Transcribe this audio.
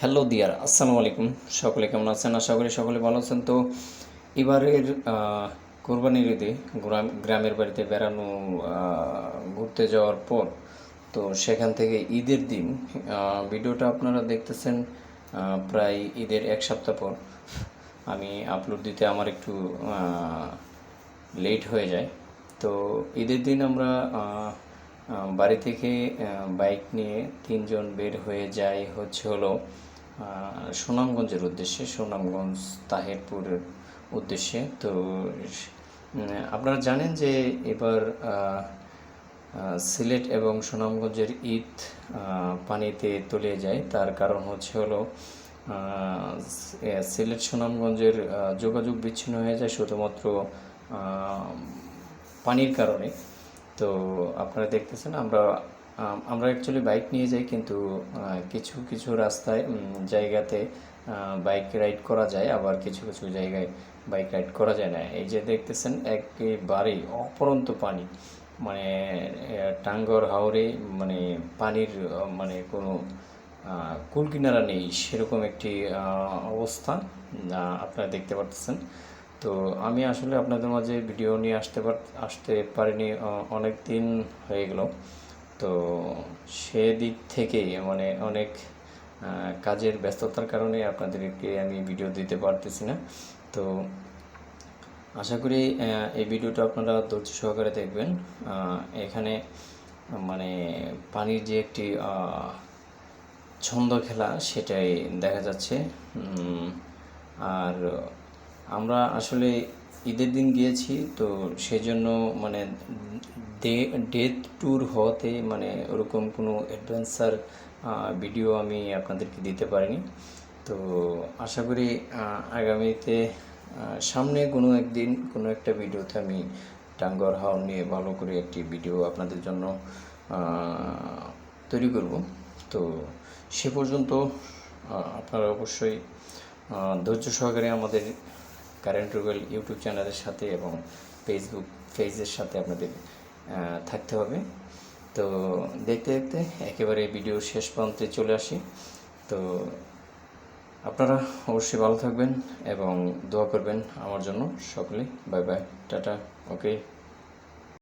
Hello দিয়ার আসসালামু আলাইকুম সকলে কেমন আছেন? আশা করি সকলে ভালো আছেন। তো এবারের কোরবানির ঈদে গ্রাম গ্রামের বাড়িতে বেড়ানো ঘুরতে যাওয়ার পর, তো সেখান থেকে ঈদের দিন ভিডিওটা আপনারা দেখতেছেন প্রায় ঈদের এক সপ্তাহ পর। আমি আপলোড দিতে আমার একটু লেট হয়ে যায়। তো ঈদের দিন আমরা বাড়ি থেকে বাইক নিয়ে তিনজন বের হয়ে যাই হচ্ছে হলো সুনামগঞ্জের উদ্দেশ্যে। সুনামগঞ্জ, তাহেরপুরের উদ্দেশ্যে। তো আপনারা জানেন যে এবার সিলেট এবং সুনামগঞ্জের ঈদ পানিতে তলিয়ে যায়। তার কারণ হচ্ছে হলো সিলেট সুনামগঞ্জের যোগাযোগ বিচ্ছিন্ন হয়ে যায় শুধুমাত্র পানির কারণে। তো আপনারা দেখতেছেন, আমরা আমরা অ্যাকচুয়ালি বাইক নিয়ে যাই, কিন্তু কিছু কিছু রাস্তায় জায়গাতে বাইক রাইড করা যায়, আবার কিছু কিছু জায়গায় বাইক রাইড করা যায় না। এই যে দেখতেছেন একেবারেই অপরন্ত পানি। মানে টাঙ্গর হাওরে মানে পানির মানে কোনো কুল কিনারা নেই। সেরকম একটি অবস্থা আপনারা দেখতে পাচ্ছেন তো আমি আসলে আপনাদের মাঝে ভিডিও নিয়ে আসতে পার, আসতে পারিনি অনেক দিন হয়ে গেল। তো সেদিক থেকে মানে অনেক কাজের ব্যস্ততার কারণে আপনাদেরকে আমি ভিডিও দিতে পারতেছি না। তো আশা করি এই ভিডিওটা আপনারা ধৈর্য সহকারে দেখবেন। এখানে মানে পানির যে একটি ছন্দ খেলা সেটাই দেখা যাচ্ছে। আর আমরা আসলে ঈদের দিন গিয়েছি, তো সেজন্য মানে ডে ডেথ ট্যুর হওয়াতে মানে ওরকম কোনো অ্যাডভেঞ্চার ভিডিও আমি আপনাদেরকে দিতে পারিনি। তো আশা করি আগামীতে সামনে কোনো একদিন কোনো একটা ভিডিওতে আমি টাঙ্গর হাওর নিয়ে ভালো করে একটি ভিডিও আপনাদের জন্য তৈরি করব। তো সে পর্যন্ত আপনারা অবশ্যই ধৈর্য সহকারে আমাদের কারেন্ট রুবেল ইউটিউব চ্যানেলের সাথে এবং ফেসবুক পেজের সাথে আপনাদের থাকতে হবে। তো দেখতে দেখতে একেবারে ভিডিও শেষ প্রান্তে চলে আসি। তো আপনারা অবশ্যই ভালো থাকবেন এবং দোয়া করবেন আমার জন্য। সকলে, বাই বাই, টাটা, ওকে।